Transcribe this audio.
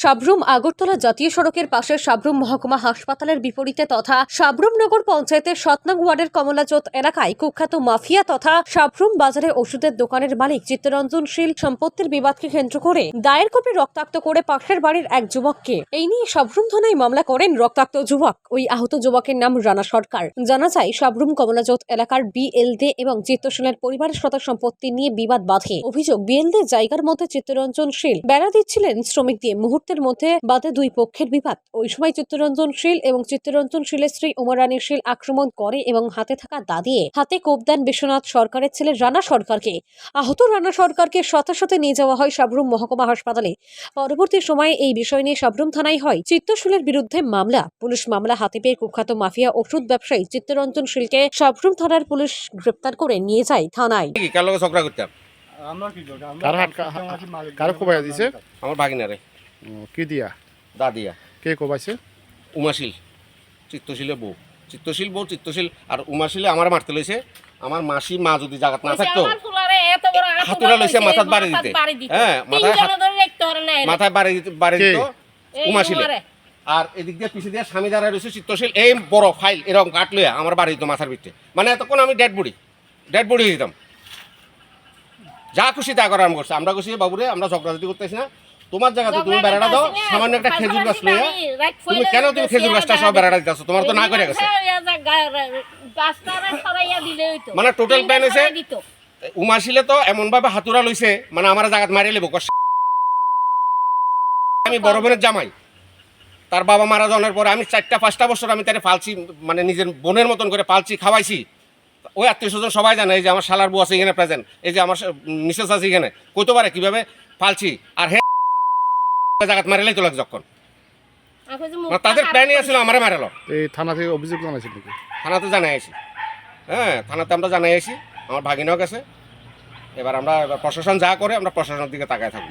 সাবরুম আগরতলা জাতীয় সড়কের পাশে সাবরুম মহকুমা হাসপাতালের বিপরীতে তথা সাবরুমনগর পঞ্চায়েতের সতনং ওয়ার্ডের কমলাচোত এলাকায় কুখ্যাত মাফিয়া তথা সাবরুম বাজারে ওষুধের দোকানের মালিক চিত্তরঞ্জন শীল সম্পত্তির বিবাদকে কেন্দ্র করে দায়ের কপি রক্তাক্ত করে পাশের বাড়ির এক যুবককে। এই নিয়ে সাবরুম থানায় মামলা করেন রক্তাক্ত যুবক। ওই আহত যুবকের নাম রানা সরকার। জানা যায়, সাবরুম কমলাচোত এলাকার বিএলদে এবং চিত্তশীলের পরিবারের শত সম্পত্তি নিয়ে বিবাদ বাধে। অভিযোগ, বিএলদে জায়গার মধ্যে চিত্তরঞ্জন শীল বেড়া দিচ্ছিলেন শ্রমিক দিয়ে মুহূর্তের মধ্যে বাদে দুই পক্ষের বিবাদ। ওই সময় চিত্তরঞ্জন শীল এবং চিত্তরঞ্জন শীলের স্ত্রী উমারানী শীল আক্রমণ করে এবং হাতে থাকা দা দিয়ে হাতে কোপ দেন বিশ্বনাথ সরকারের ছেলে রানা সরকারকে। আহত রানা সরকারকে সাথে সাথে নিয়ে যাওয়া হয় সাবরুম মহকুমা হাসপাতালে। পরবর্তী সময়ে এই বিষয় নিয়ে সাবরুম থানায় হয়। চিত্তশীলের বিরুদ্ধে মামলা। পুলিশ মামলা হাতে পেয়ে কুখ্যাত মাফিয়া ওষুধ ব্যবসায়ী চিত্তরঞ্জন শীলকে সাবরুম থানার পুলিশ গ্রেপ্তার করে নিয়ে যায় থানায়। কার লগে আমরা কি করি আমরা কার হাত কার কোবাই দিছে? আমার ভাগিনারে। কি দিয়া? দাদিয়া কে কোবাইছে? উমাশীল। চিত্তশীলের বউ। চিত্তশীল বউ চিত্তশীল। আর উমাশীলে আমার মারতে লইছে। আমার মাসি মা যদি জাগাত না থাকতো হাতুড়া লইছে মাথাত বাড়ি দিতে। হ্যাঁ মাথায় মাথায় বাড়ি দিতে বাড়ি? দিত উমাশীলে। আর এদিক দিয়ে পিছিয়ে দিয়ে স্বামী দাঁড়ায় রয়েছে চিত্তশীল। এই বড় ফাইল এরকম কাট লইয়া আমার বাড়ি দিত মাথার ভিতরে। মানে এতক্ষণ আমি ডেড বডি ডেড বডি দিতাম যা খুশি তা করার করছে। আমরা খুশি বাবুরে আমরা ঝগড়াঝাটি করতেছি না। তোমার জায়গাতে তুমি বেড়াটা দাও সামান্য একটা খেজুর গাছ লইয়া। তুমি কেন তুমি খেজুর গাছটা সব বেড়াটা দিতেছো? তোমার তো না করে গেছে। মানে total plan হইছে? উমাশিলে তো এমন ভাবে হাতুরা লইছে মানে আমার জায়গাত মারিয়ে লেবো আমি বড় বোনের জামাই। তার বাবা মারা যাওয়ার পরে আমি চারটা পাঁচটা বছর আমি তারে পালছি মানে নিজের বোনের মতন করে পালছি খাওয়াইছি। ওই আত্মীয় স্বজন সবাই জানে এই যে আমার শালার বউ আছে এখানে প্রেজেন্ট এই যে আমার মিসেস আছে এখানে। কইতে পারে কীভাবে? পালছি। আর হে জায়গাত মারিলেই তো লাগে যখন। মানে তাদের প্ল্যানই আছিল আমারে মারালো। এই থানা থেকে অভিযোগ জানাইছিল নাকি? থানাতে জানাই হ্যাঁ থানাতে আমরা জানাই আছি আমার ভাগিনাও গেছে। এবার আমরা প্রশাসন যা করে আমরা প্রশাসনের দিকে তাকায় থাকব